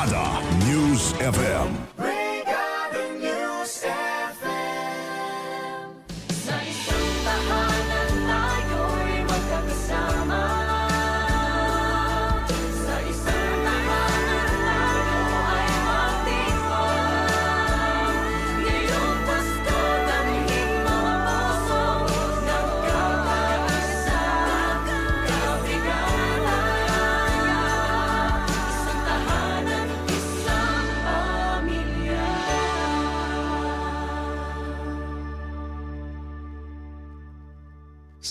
Brigada News FM.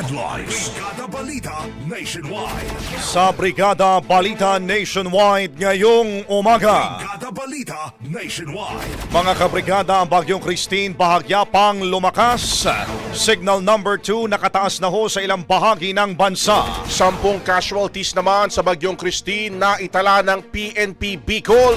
Headlines. Brigada Balita Nationwide. Sa Brigada Balita Nationwide ngayong umaga. Brigada Balita Nationwide. Mga kabrigada, ang Bagyong Christine bahagya pang lumakas. Signal number 2 nakataas na ho sa ilang bahagi ng bansa. Sampung casualties naman sa Bagyong Christine na itala ng PNP Bicol.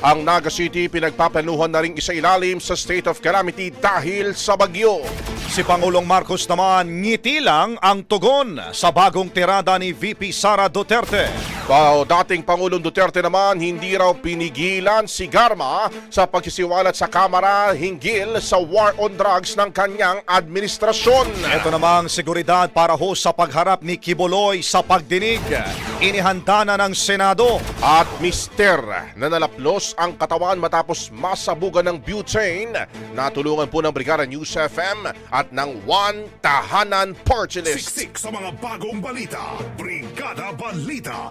Ang Naga City pinagpaplanuhan na rin isa ilalim sa state of calamity dahil sa bagyo. Si Pangulong Marcos naman ngiti lang ang tugon sa bagong tirada ni VP Sara Duterte. Wow, dating Pangulong Duterte naman hindi raw pinigilan si Garma sa pagsisiwalat sa Kamara hinggil sa war on drugs ng kanyang administrasyon. Ito namang seguridad para ho sa pagharap ni Kibuloy sa pagdinig. Inihanda na ng Senado. At mister na nalaplos ang katawan matapos masabugan ng butane. Natulungan po ng Brigada News FM at ng One Tahanan Party List. Siksik sa mga bagong balita. Brigada Balita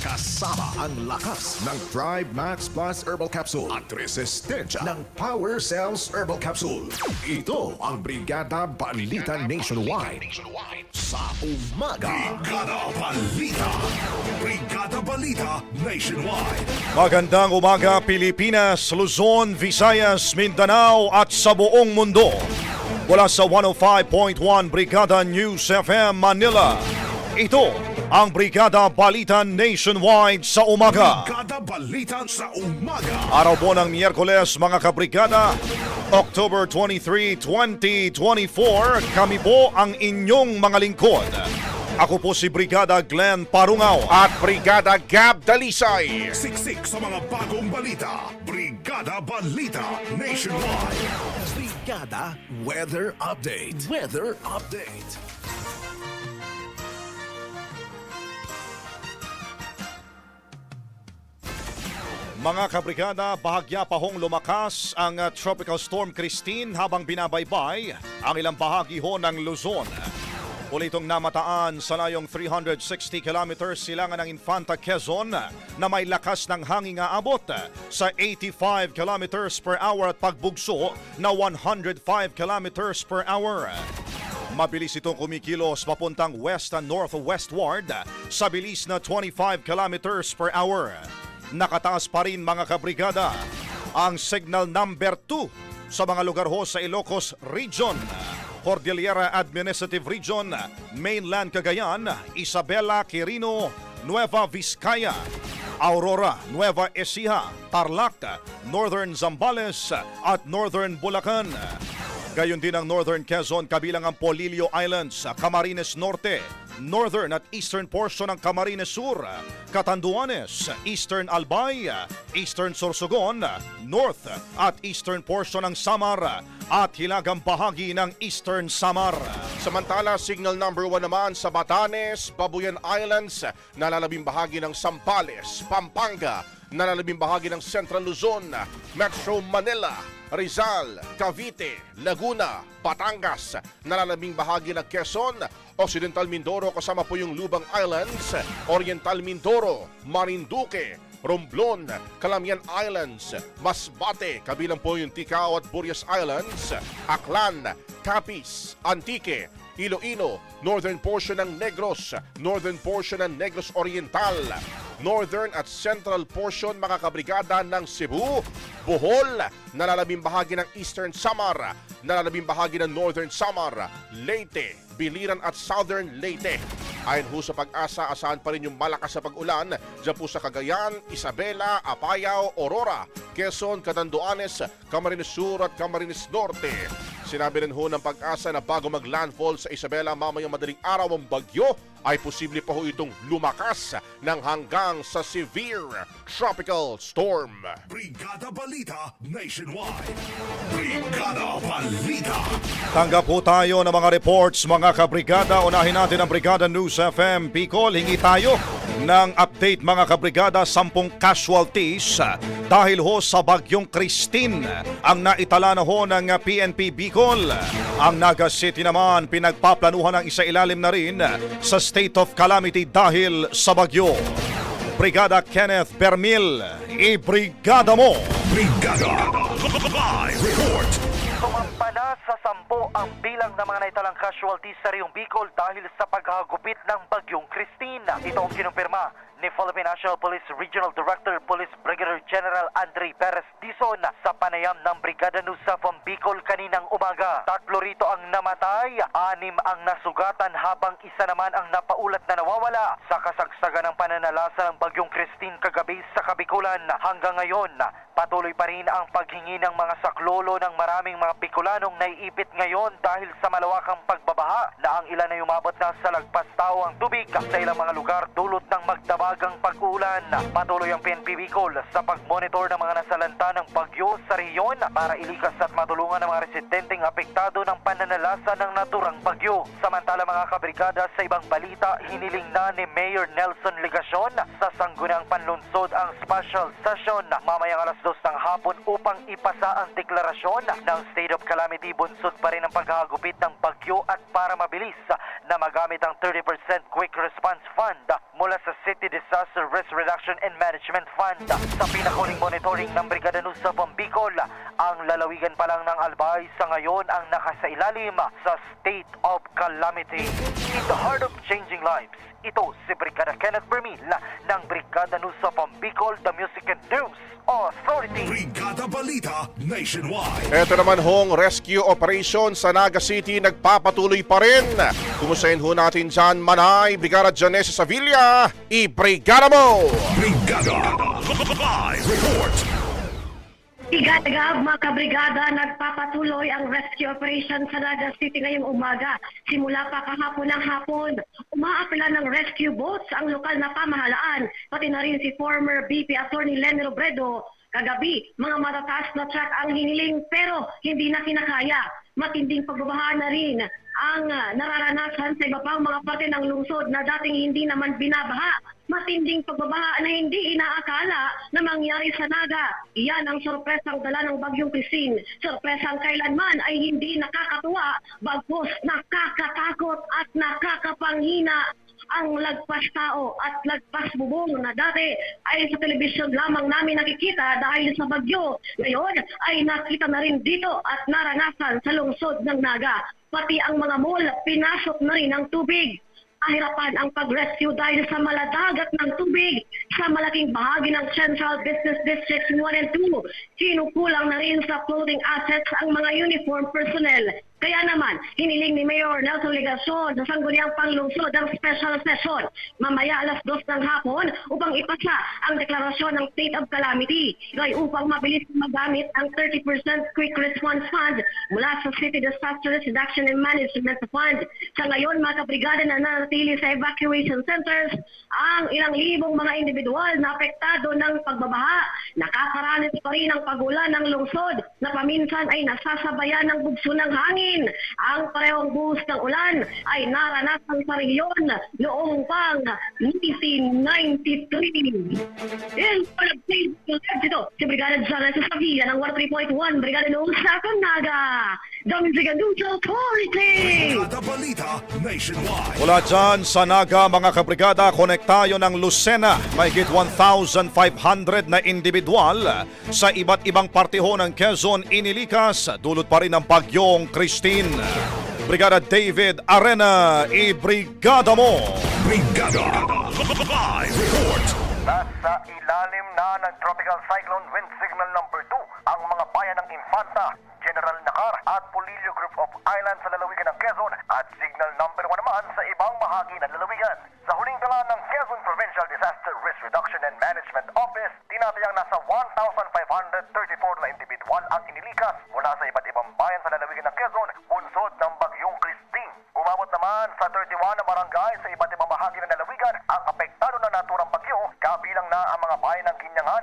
Kasama ang lakas ng Thrive Max Plus Herbal Capsule at resistensya ng Power Cells Herbal Capsule. Ito ang Brigada Balita Nationwide. Sa umaga. Brigada Balita. Brigada Balita Nationwide. Magandang umaga Pilipinas, Luzon, Visayas, Mindanao at sa buong mundo. Mula sa 105.1 Brigada News FM Manila. Ito ang Brigada Balita Nationwide sa umaga. Brigada Balita sa umaga. Araw po ng Miyerkules mga kabrigada, October 23, 2024, kami po ang inyong mga lingkod. Ako po si Brigada Glenn Parungaw. At Brigada Gab Dalisay. Siksik sa mga bagong balita. Brigada Balita Nationwide. Brigada Weather Update. Weather Update. Mga kabrigada, bahagya pa hong lumakas ang uh, Tropical Storm Christine habang binabaybay ang ilang bahagi ho ng Luzon. Uli itong namataan sa layong 360 kilometers silangan ng Infanta Quezon na may lakas ng hangin nga abot sa 85 kilometers per hour at pagbugso na 105 kilometers per hour. Mabilis itong kumikilos papuntang west and northwestward sa bilis na 25 kilometers per hour. Nakataas pa rin mga kabrigada ang signal number 2 sa mga lugar ho sa Ilocos Region. Cordillera Administrative Region, Mainland Cagayan, Isabela, Quirino, Nueva Vizcaya, Aurora, Nueva Ecija, Tarlac, Northern Zambales at Northern Bulacan. Gayon din ang Northern Quezon kabilang ang Polillo Islands, Camarines Norte, Northern at Eastern portion ng Camarines Sur, Catanduanes, Eastern Albay, Eastern Sorsogon, North at Eastern portion ng Samar at hilagang bahagi ng Eastern Samar. Samantala, signal number 1 naman sa Batanes, Babuyan Islands, nalalabing bahagi ng Sambales, Pampanga, nalalabing bahagi ng Central Luzon, Metro Manila, Rizal, Cavite, Laguna, Batangas, nalalabing bahagi ng Quezon, Occidental Mindoro kasama po yung Lubang Islands, Oriental Mindoro, Marinduque, Romblon, Calamian Islands, Masbate, kabilang po yung Ticao at Burias Islands, Aklan, Capiz, Antique, Iloilo, northern portion ng Negros, northern portion ng Negros Oriental, northern at central portion mga ng Cebu, Bohol, nalalabing bahagi ng Eastern Samar, nalalabing bahagi ng Northern Samar, Leyte, Biliran at Southern Leyte. Ayon ho sa pag-asa, asahan pa rin yung malakas sa pag-ulan dyan po sa Cagayan, Isabela, Apayao, Aurora, Quezon, Catanduanes, Camarines Sur at Camarines Norte. Sinabi rin ho ng pag-asa na bago mag-landfall sa Isabela mamayang madaling araw ang bagyo, ay posible pa ho itong lumakas ng hanggang sa severe tropical storm. Brigada Balita Nationwide. Brigada Balita. Tanggap po tayo ng mga reports mga kabrigada. Unahin natin ang Brigada News FM Bicol. Hingi tayo ng update mga kabrigada. Sampung casualties dahil ho sa bagyong Christine ang naitala na ho ng PNP Bicol. Ang Naga City naman pinagpaplanuhan ng isa ilalim na rin sa state of calamity dahil sa bagyo. Brigada Kenneth Bermil, i-brigada mo! Brigada. Live report. Na sa sampo ang bilang ng mga naitalang casualties sa Riyong Bicol dahil sa paghagupit ng bagyong Christine. Ito ang kinumpirma ni Philippine National Police Regional Director Police Brigadier General Andre Perez Dizon sa panayam ng Brigada Nusafam Bicol kaninang umaga. Tatlo rito ang namatay, anim ang nasugatan habang isa naman ang napaulat na nawawala sa kasagsagan ng pananalasa ng bagyong Christine kagabi sa Kabikulan. Hanggang ngayon, patuloy pa rin ang paghingi ng mga saklolo ng maraming mga Bicolanong naiipit ngayon dahil sa malawakang pagbabaha na ang ilan ay umabot na sa lagpas tao ang tubig sa ilang mga lugar dulot ng magdabagang pag-ulan. Patuloy ang PNP Bicol sa pagmonitor ng mga nasalanta ng bagyo sa rehiyon para ilikas at matulungan ang mga residenteng apektado ng pananalasa ng naturang bagyo. Samantala mga kabrigada sa ibang balita, hiniling na ni Mayor Nelson Legacion sa sanggunang panlunsod ang special session mamayang alas dos ng hapon upang ipasa ang deklarasyon ng state of calamity bunsod pa rin ang paghagupit ng bagyo at para mabilis na magamit ang 30% quick response fund mula sa City Disaster Risk Reduction and Management Fund. Sa pinakuling monitoring ng Brigada News sa Bicol, ang lalawigan pa lang ng Albay sa ngayon ang nakasailalim sa state of calamity. In the heart of changing lives, ito si Brigada Kenneth Bermil ng Brigada News sa Bicol, the Music and News Authority. Brigada Balita Nationwide. Ito naman hong rescue operation sa Naga City nagpapatuloy pa rin. Kumusayin ho natin dyan, Manay, Brigada Janessa Sevilla, i-brigada mo! Brigada. Live report. Igatagab mga kabrigada, nagpapatuloy ang rescue operation sa Naga City ngayong umaga. Simula pa kahapon ng hapon, umaapela ng rescue boats ang lokal na pamahalaan, pati na rin si former BP Attorney Lenny Robredo. Kagabi, mga matataas na truck ang hiniling pero hindi na kinakaya. Matinding pagbabaha na rin ang nararanasan sa iba pang mga parte ng lungsod na dating hindi naman binabaha matinding pagbabaha na hindi inaakala na mangyari sa Naga. Iyan ang sorpresang dala ng Bagyong Christine. Sorpresang kailanman ay hindi nakakatuwa, bagkus nakakatakot at nakakapanghina ang lagpas tao at lagpas bubong na dati ay sa telebisyon lamang namin nakikita dahil sa bagyo. Ngayon ay nakita na rin dito at naranasan sa lungsod ng Naga. Pati ang mga mall, pinasok na rin ng tubig. Ahirapan ang pag-rescue dahil sa maladagat ng tubig sa malaking bahagi ng Central Business District 1 and 2. Kinukulang na rin sa clothing assets ang mga uniform personnel. Kaya naman, hiniling ni Mayor Nelson Legason sa sangguniang panglungsod ng special session mamaya alas dos ng hapon upang ipasa ang deklarasyon ng state of calamity. Gay upang mabilis magamit ang 30% quick response fund mula sa City Disaster Reduction and Management Fund. Sa ngayon, mga kabrigada na nanatili sa evacuation centers ang ilang libong mga individual na apektado ng pagbabaha. Nakakaranas pa rin ang pagulan ng lungsod na paminsan ay nasasabayan ng bugso ng hangin. Ang parehong buhos ng ulan ay naranasan sa rehiyon noong pang 1993. In Philippines, dito si Brigada Jana sa Savia ng 103.1 Brigada News sa Dominican News Authority! Brigada Balita Nationwide. Mula dyan sa Naga, mga kabrigada, konektayo ng Lucena. Mahigit 1,500 na individual sa iba't ibang partiho ng Quezon inilikas. Dulot pa rin ng bagyong Christine. Brigada David Arena, i-brigada mo! Brigada Live Report. Nasa ilalim na ng Tropical Cyclone Wind Signal number 2 ang mga bayan ng Infanta, General Nakar at Polillo Group of Islands sa lalawigan ng Quezon at signal number 1 naman sa ibang bahagi ng lalawigan. Sa huling tala ng Quezon Provincial Disaster Risk Reduction and Management Office, tinatayang nasa 1,534 na individual ang inilikas mula sa iba't ibang bayan sa lalawigan ng Quezon, bunsod ng bagyong Christine. Umabot naman sa 31 na barangay sa iba't ibang bahagi ng lalawigan ang apektado ng naturang bagyo, kabilang na ang mga bayan ng Kinyangan,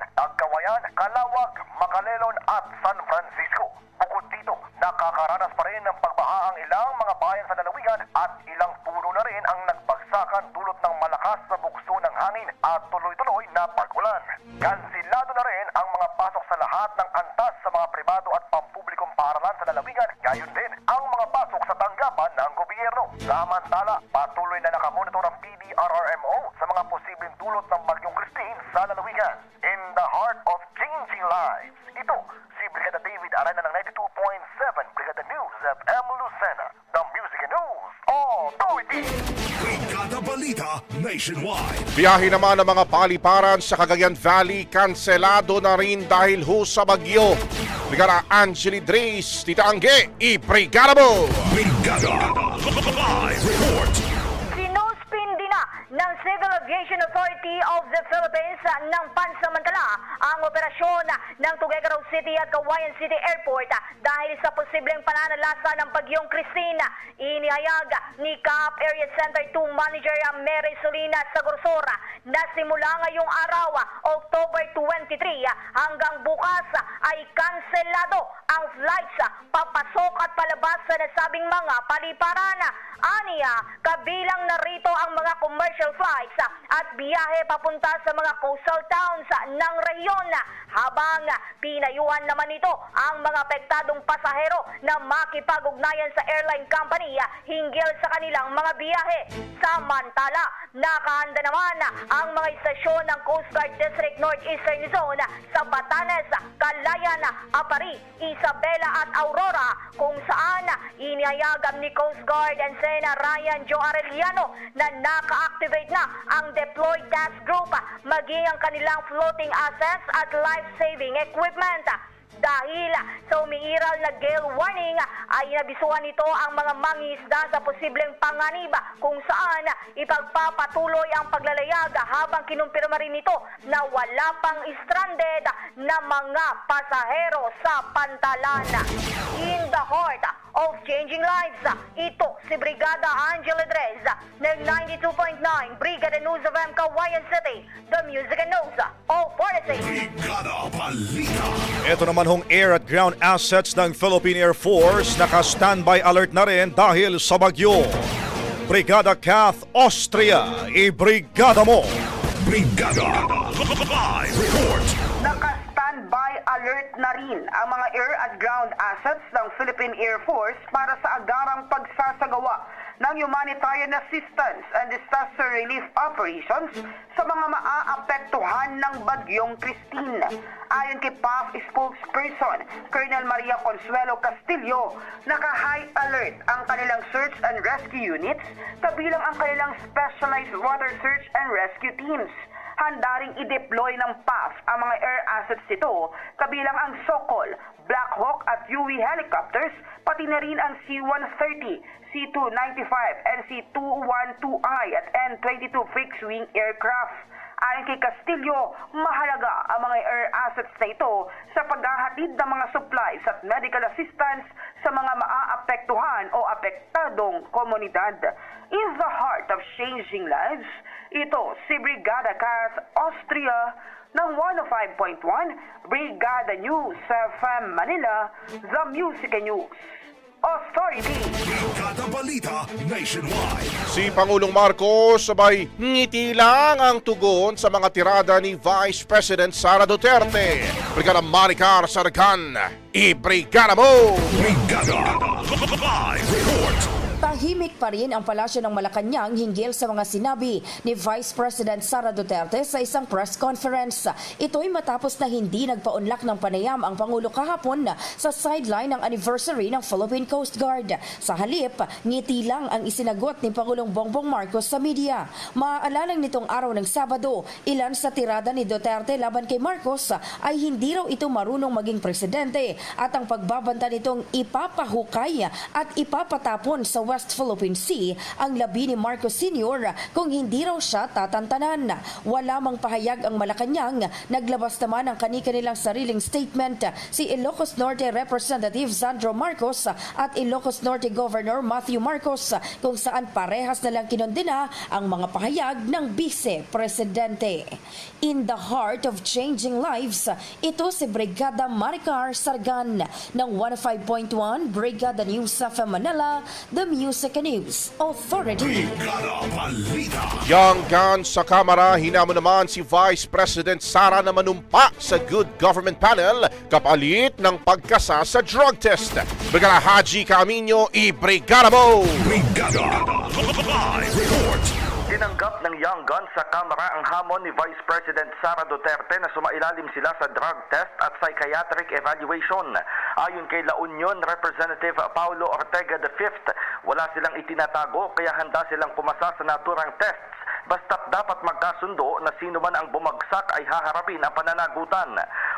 Biyahe naman ng mga paliparan sa Cagayan Valley, kanselado na rin dahil ho sa bagyo. Brigada Angeli Dreis, Tita Angge, i-brigada mo! Brigada Aviation Authority of the Philippines ng pansamantala ang operasyon ng Tuguegarao City at Kawayan City Airport ah, dahil sa posibleng pananalasa ng bagyong Christine. Inihayag ni CAP Area Center 2 Manager Mary Solina Sagorsora na simula ngayong araw, October 23 ah, hanggang bukas ay kanselado ang flights papasok at palabas sa nasabing mga paliparan. Aniya, kabilang narito ang mga commercial flights at biyahe papunta sa mga coastal towns ng rehiyon habang pinayuhan naman ito ang mga apektadong pasahero na makipag-ugnayan sa airline company hinggil sa kanilang mga biyahe. Samantala, nakahanda naman ang mga istasyon ng Coast Guard District Northeastern Zone sa Batanes, Calayan, Apari, Isabela at Aurora kung saan inihayagam ni Coast Guard and Sena Ryan Joe Arellano na naka-activate na ang deployed task group ah, maging ang kanilang floating assets at life-saving equipment. ah. Dahil ah, sa umiiral na gale warning ay nabisuhan nito ang mga mangingisda sa posibleng panganib kung saan ipagpapatuloy ang paglalayag habang kinumpirma rin ito na wala pang stranded na mga pasahero sa pantalan. In the heart of changing lives, ito si Brigada Angela Drez ng 92.9 Brigada News of M. Kawayan City, the music and news of Forty Brigada Balita. Ito naman hong air at ground assets ng Philippine Air Force naka-standby alert na rin dahil sa bagyo. Brigada Kath Austria, i-brigada mo! Brigada Live Report alert na rin ang mga air at ground assets ng Philippine Air Force para sa agarang pagsasagawa ng humanitarian assistance and disaster relief operations sa mga maaapektuhan ng bagyong Christine. Ayon kay PAF spokesperson Colonel Maria Consuelo Castillo, naka-high alert ang kanilang search and rescue units kabilang ang kanilang specialized water search and rescue teams handa ring i-deploy ng PAF ang mga air assets nito, kabilang ang Sokol, Black Hawk at UV helicopters, pati na rin ang C-130, C-295, and C-212I at N-22 fixed-wing aircraft. Ayon kay Castillo, mahalaga ang mga air assets na ito sa paghahatid ng mga supplies at medical assistance sa mga maaapektuhan o apektadong komunidad. In the heart of changing lives, ito si Brigada Cars Austria ng 105.1 Brigada News FM Manila, The Music News Authority. Brigada Balita Nationwide Si Pangulong Marcos sabay ngiti lang ang tugon sa mga tirada ni Vice President Sara Duterte. Brigada Maricar Sargan, i-brigada mo! Brigada Live Report Tahimik pa rin ang palasyo ng Malacanang hinggil sa mga sinabi ni Vice President Sara Duterte sa isang press conference. Ito'y matapos na hindi nagpaunlak ng panayam ang Pangulo kahapon sa sideline ng anniversary ng Philippine Coast Guard. Sa halip, ngiti lang ang isinagot ni Pangulong Bongbong Marcos sa media. Maaalala nitong araw ng Sabado, ilan sa tirada ni Duterte laban kay Marcos ay hindi raw ito marunong maging presidente at ang pagbabanta nitong ipapahukay at ipapatapon sa West Philippine Sea ang labi ni Marcos Sr. kung hindi raw siya tatantanan. Wala mang pahayag ang Malacanang, naglabas naman ang kani-kanilang sariling statement si Ilocos Norte Representative Sandro Marcos at Ilocos Norte Governor Matthew Marcos kung saan parehas na lang kinondena ang mga pahayag ng Vice Presidente. In the heart of changing lives, ito si Brigada Maricar Sargan ng 105.1 Brigada News sa Manila, The Music and News Authority. Brigada Guns sa Kamara, hinamo naman si Vice President Sara na manumpa sa Good Government Panel kapalit ng pagkasa sa drug test. Brigada Haji Camino, i-brigada mo! Brigada Live Report Tinanggap ng Young Guns sa Kamara ang hamon ni Vice President Sara Duterte na sumailalim sila sa drug test at psychiatric evaluation. Ayon kay La Union Representative Paulo Ortega V, wala silang itinatago kaya handa silang pumasa sa naturang tests basta't dapat magkasundo na sino man ang bumagsak ay haharapin ang pananagutan.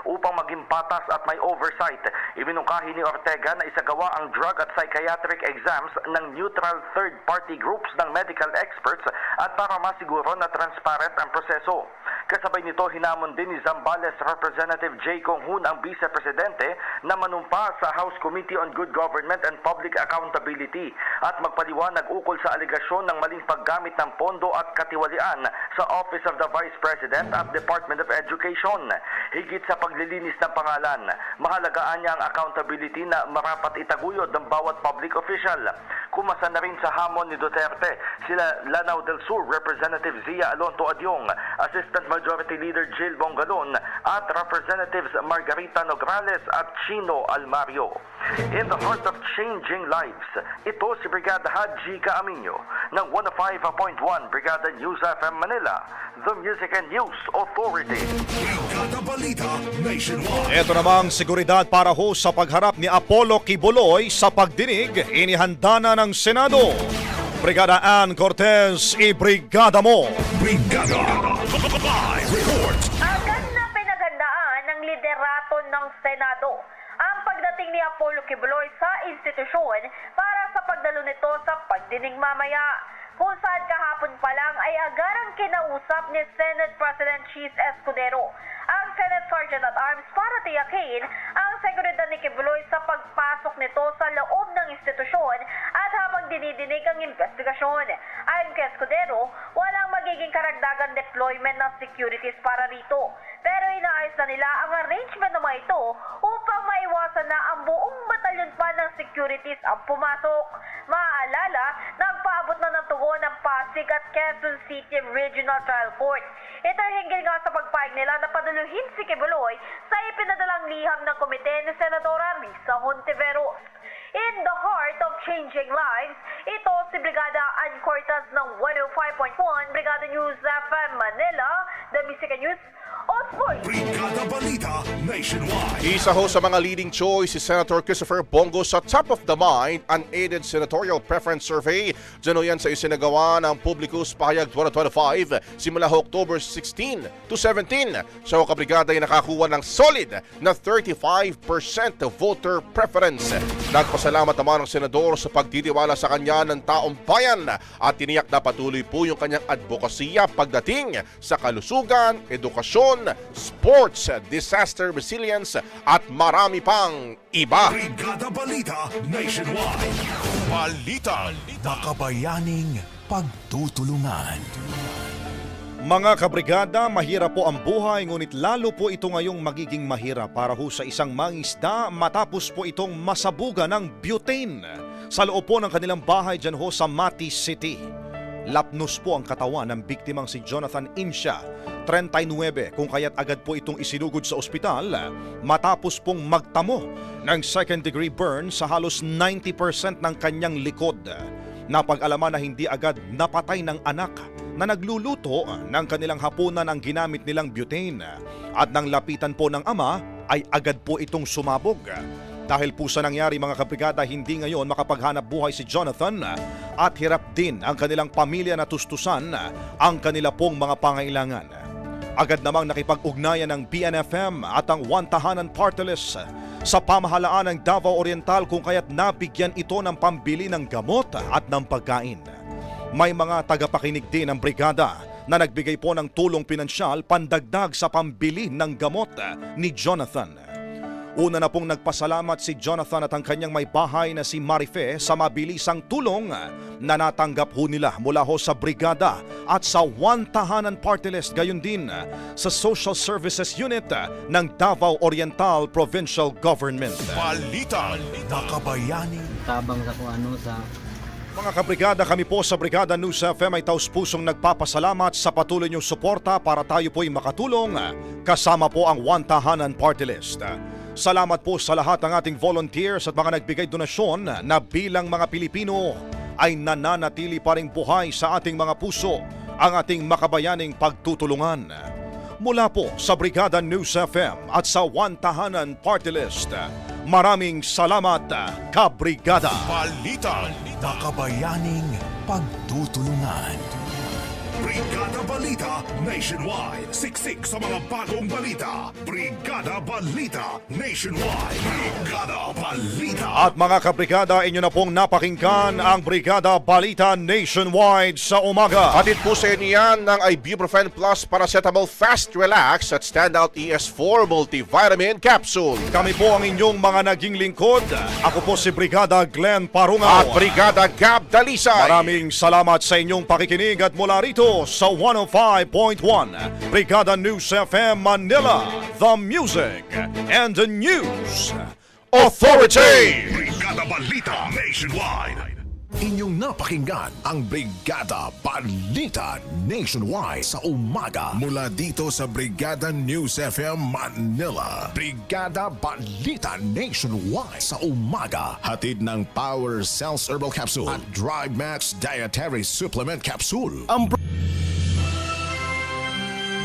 Upang maging patas at may oversight, iminungkahi ni Ortega na isagawa ang drug at psychiatric exams ng neutral third-party groups ng medical experts at para masiguro na transparent ang proseso. Kasabay nito, hinamon din ni Zambales Representative J. Kong Hoon ang Vice-Presidente na manumpa sa House Committee on Good Government and Public Accountability at magpaliwanag ukol sa aligasyon ng maling paggamit ng pondo at katiwalian sa Office of the Vice President at Department of Education. Higit sa paglilinis ng pangalan, mahalagaan niya ang accountability na marapat itaguyod ng bawat public official. Kumasa na rin sa hamon ni Duterte sila Lanao del Sur Representative Zia Alonto Adyong, Assistant Majority Leader Jill Bongalon at Representatives Margarita Nograles at Chino Almario. In the heart of changing lives, ito si Brigada Haji Caaminyo ng 105.1 Brigada News FM Manila, the Music and News Authority. Ito namang seguridad para ho sa pagharap ni Apollo Kibuloy sa pagdinig, inihanda na ng Senado. Brigada Ann Cortez, i-brigada mo! Brigada Live Report Agad na pinaghandaan ng liderato ng Senado ang pagdating ni Apollo Kibuloy sa institusyon para sa pagdalo nito sa pagdinig mamaya. Kung saan kahapon pa lang ay agarang kinausap ni Senate President Cheese Escudero ang Senate Sergeant at Arms para tiyakin ang seguridad ni Kibuloy sa pagpasok nito sa loob ng institusyon at habang dinidinig ang investigasyon. Ayon kay Escudero, walang magiging karagdagan deployment ng securities para rito. Pero inaayos na nila ang arrangement na ito upang maiwasan na ang buong batalyon pa ng securities ang pumasok. Maaalala, nagpa umaabot na ng tugon ng Pasig at Quezon City Regional Trial Court. Ito ay hinggil nga sa pagpahig nila na paduluhin si Kibuloy sa ipinadalang liham ng komite ni Senadora Risa Hontiveros. In the heart of changing lives, ito si Brigada Ann Cortez ng 105.1 Brigada News FM Manila, The Music News Sports. Brigada Balita Nationwide. Isa ho sa mga leading choice si Senator Christopher Bongo sa Top of the Mind Unaided Senatorial Preference Survey. Diyan yan sa isinagawa ng Publicus Pahayag 2025 simula ho October 16 to 17. Siya ho kabrigada ay nakakuha ng solid na 35% voter preference. Nagpasalamat naman ang senador sa pagtitiwala sa kanya ng taong bayan at tiniyak na patuloy po yung kanyang advokasya pagdating sa kalusugan, edukasyon, sports, disaster resilience at marami pang iba. Brigada Balita Nationwide. Balita. Makabayaning pagtutulungan. Mga kabrigada, mahirap po ang buhay ngunit lalo po ito ngayong magiging mahirap para ho sa isang mangisda matapos po itong masabuga ng butane sa loob po ng kanilang bahay dyan ho sa Mati City. Lapnos po ang katawan ng biktimang si Jonathan Insha, 39, kung kaya't agad po itong isinugod sa ospital matapos pong magtamo ng second degree burn sa halos 90% ng kanyang likod. Napag-alaman na hindi agad napatay ng anak na nagluluto ng kanilang hapunan ang ginamit nilang butane. At nang lapitan po ng ama ay agad po itong sumabog. Dahil po sa nangyari mga kabrigada, hindi ngayon makapaghanap buhay si Jonathan at hirap din ang kanilang pamilya na tustusan ang kanila pong mga pangailangan. Agad namang nakipag-ugnayan ng BNFM at ang One Tahanan Party sa pamahalaan ng Davao Oriental kung kaya't nabigyan ito ng pambili ng gamot at ng pagkain. May mga tagapakinig din ng brigada na nagbigay po ng tulong pinansyal pandagdag sa pambili ng gamot ni Jonathan. Una na pong nagpasalamat si Jonathan at ang kanyang may bahay na si Marife sa mabilisang tulong na natanggap ho nila mula ho sa brigada at sa One Tahanan Party List gayon din sa Social Services Unit ng Davao Oriental Provincial Government. Balita. Makabayaning tabang sa kung ano sa Mga kabrigada, kami po sa Brigada News FM ay taus-pusong nagpapasalamat sa patuloy niyong suporta para tayo po'y makatulong kasama po ang One Tahanan Party List. Salamat po sa lahat ng ating volunteers at mga nagbigay donasyon na bilang mga Pilipino ay nananatili pa rin buhay sa ating mga puso ang ating makabayaning pagtutulungan. Mula po sa Brigada News FM at sa One Tahanan Party List, maraming salamat, kabrigada! Balita. Makabayaning pagtutulungan. Brigada Balita Nationwide. Siksik sa mga bagong balita. Brigada Balita Nationwide. Brigada Balita. At mga kabrigada, inyo na pong napakinggan ang Brigada Balita Nationwide sa umaga. Hatid po sa inyo yan ng Ibuprofen Plus Paracetamol Fast Relax at Standout ES4 Multivitamin Capsule. Kami po ang inyong mga naging lingkod. Ako po si Brigada Glenn Parungaw. At Brigada Gab Dalisay. Maraming salamat sa inyong pakikinig at mula rito sa 105.1 Brigada News FM Manila, the music and the news authority. Brigada Balita Nationwide. Inyong napakinggan ang Brigada Balita Nationwide sa umaga mula dito sa Brigada News FM Manila. Brigada Balita Nationwide sa umaga. Hatid ng Power Cells Herbal Capsule at Drive Max Dietary Supplement Capsule. Ang